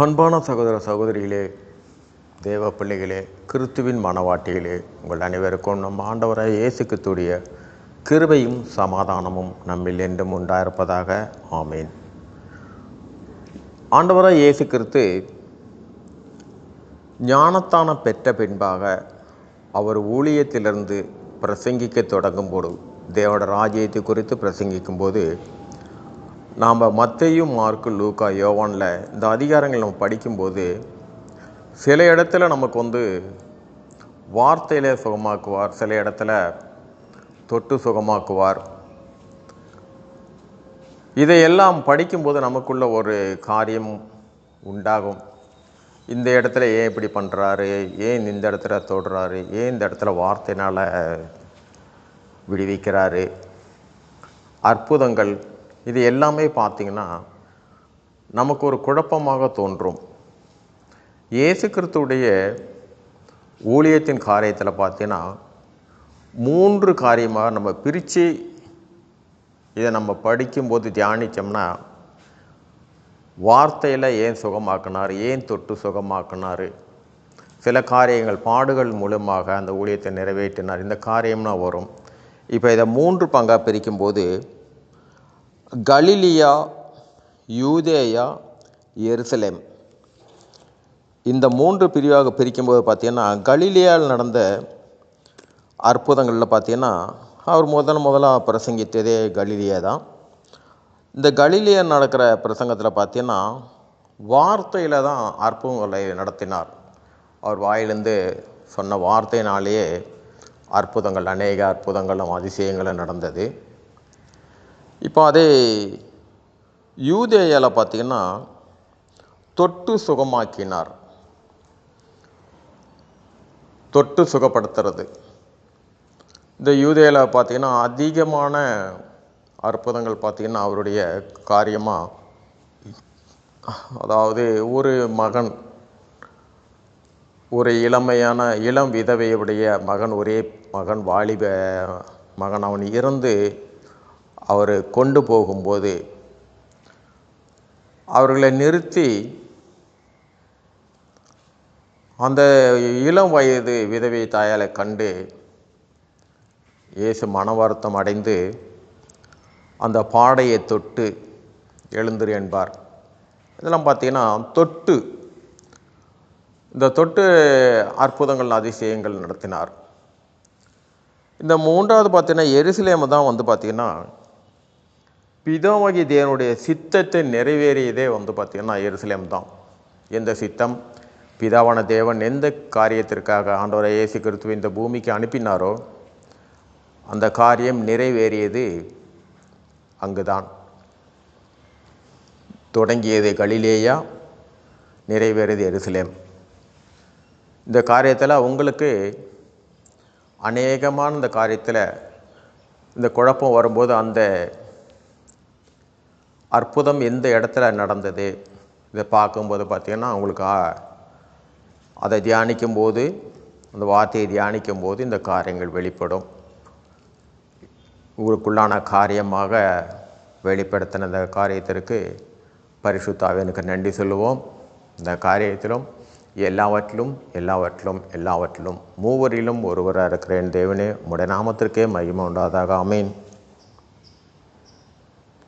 அன்பான சகோதர சகோதரிகளே தேவ பிள்ளைகளே கிறிஸ்துவின் மனவாட்டிகளே உங்கள் அனைவருக்கும் நம் ஆண்டவராக இயேசு கிருபையும் சமாதானமும் நம்மில் என்றும் உண்டாயிருப்பதாக. ஆமேன். ஆண்டவராக இயேசு கிறிஸ்து ஞானத்தானம் பெற்ற பின்பாக அவர் ஊழியத்திலிருந்து பிரசங்கிக்க தொடங்கும்போது தேவோட ராஜ்யத்தை குறித்து பிரசங்கிக்கும்போது நாம் மத்தையும் மார்க்கு லூக்கா யோவானில் இந்த அதிகாரங்கள் நம்ம படிக்கும்போது சில இடத்துல நமக்கு வந்து வார்த்தையிலே சுகமாக்குவார் சில இடத்துல தொட்டு சுகமாக்குவார். இதையெல்லாம் படிக்கும்போது நமக்குள்ள ஒரு காரியம் உண்டாகும். இந்த இடத்துல ஏன் இப்படி பண்ணுறாரு ஏன் இந்த இடத்துல தொடுறாரு? ஏன் இந்த இடத்துல வார்த்தையினால் விடுவிக்கிறாரு? அற்புதங்கள் இது எல்லாமே பார்த்திங்கன்னா நமக்கு ஒரு குழப்பமாக தோன்றும். இயேசு கிறிஸ்துவுடைய ஊழியத்தின் காரியத்தில் பார்த்தீங்கன்னா மூன்று காரியமாக நம்ம பிரித்து இதை நம்ம படிக்கும்போது தியானித்தோம்னா வார்த்தையில் ஏன் சுகமாக்குனார் ஏன் தொட்டு சுகமாக்கினார் சில காரியங்கள் பாடுகள் மூலமாக அந்த ஊழியத்தை நிறைவேற்றினார் இந்த காரியம்னா வரும். இப்போ இதை மூன்று பங்காக பிரிக்கும்போது கலிலியா யூதேயா எருசலேம். இந்த மூன்று பிரிவாக பிரிக்கும்போது பார்த்தீங்கன்னா கலிலியாவில் நடந்த அற்புதங்களில் பார்த்தீங்கன்னா அவர் முதல் முதலாக பிரசங்கித்ததே கலிலியா தான். இந்த கலிலியா நடக்கிற பிரசங்கத்தில் பார்த்தீங்கன்னா வார்த்தையில் தான் அற்புதங்களை நடத்தினார். அவர் வாயிலிருந்து சொன்ன வார்த்தையினாலேயே அற்புதங்கள் அநேக அற்புதங்களும் அதிசயங்களும் நடந்தது. இப்போ அதே யூதேயாவில் பார்த்தீங்கன்னா தொட்டு சுகமாக்கினார். தொட்டு சுகப்படுத்துறது. இந்த யூதேயில் பார்த்தீங்கன்னா அதிகமான அற்புதங்கள் பார்த்திங்கன்னா அவருடைய காரியமாக அதாவது ஒரு மகன் ஒரு இளமையான இளம் விதவையுடைய மகன் ஒரே மகன் வாலிப மகன் அவன் இறந்து அவர் கொண்டு போகும்போது அவர்களை நிறுத்தி அந்த இளம் வயது விதவை தாயாலை கண்டு இயேசு மனவருத்தம் அடைந்து அந்த பாடையை தொட்டு எழுந்துரு என்பார். இதெல்லாம் பார்த்தீங்கன்னா தொட்டு இந்த தொட்டு அற்புதங்கள் அதிசயங்கள் நடத்தினார். இந்த மூன்றாவது பார்த்தீங்கன்னா எருசலேம் தான் வந்து பார்த்திங்கன்னா பிதாமகி தேவனுடைய சித்தத்தை நிறைவேறியதே வந்து பார்த்திங்கன்னா எருசலேம் தான். எந்த சித்தம்? பிதாவான தேவன் எந்த காரியத்திற்காக ஆண்டவரை இயேசு கிறிஸ்துவை இந்த பூமிக்கு அனுப்பினாரோ அந்த காரியம் நிறைவேறியது அங்குதான். தொடங்கியது கலிலேயா நிறைவேறியது எருசலேம். இந்த காரியத்தில் உங்களுக்கு அநேகமான இந்த காரியத்தில் இந்த குழப்பம் வரும்போது அந்த அற்புதம் எந்த இடத்துல நடந்தது? இதை பார்க்கும்போது பார்த்திங்கன்னா உங்களுக்கு அதை தியானிக்கும் போது அந்த வார்த்தையை தியானிக்கும் போது இந்த காரியங்கள் வெளிப்படும். உங்களுக்குள்ளான காரியமாக வெளிப்படுத்தின இந்த காரியத்திற்கு பரிசுத்தாவினுக்கு நன்றி சொல்லுவோம். இந்த காரியத்திலும் எல்லாவற்றிலும் எல்லாவற்றிலும் எல்லாவற்றிலும் மூவரிலும் ஒருவராக இருக்கிறேன் தேவனே. உடைய நாமத்திற்கே மகிமை உண்டாதாக அமீன்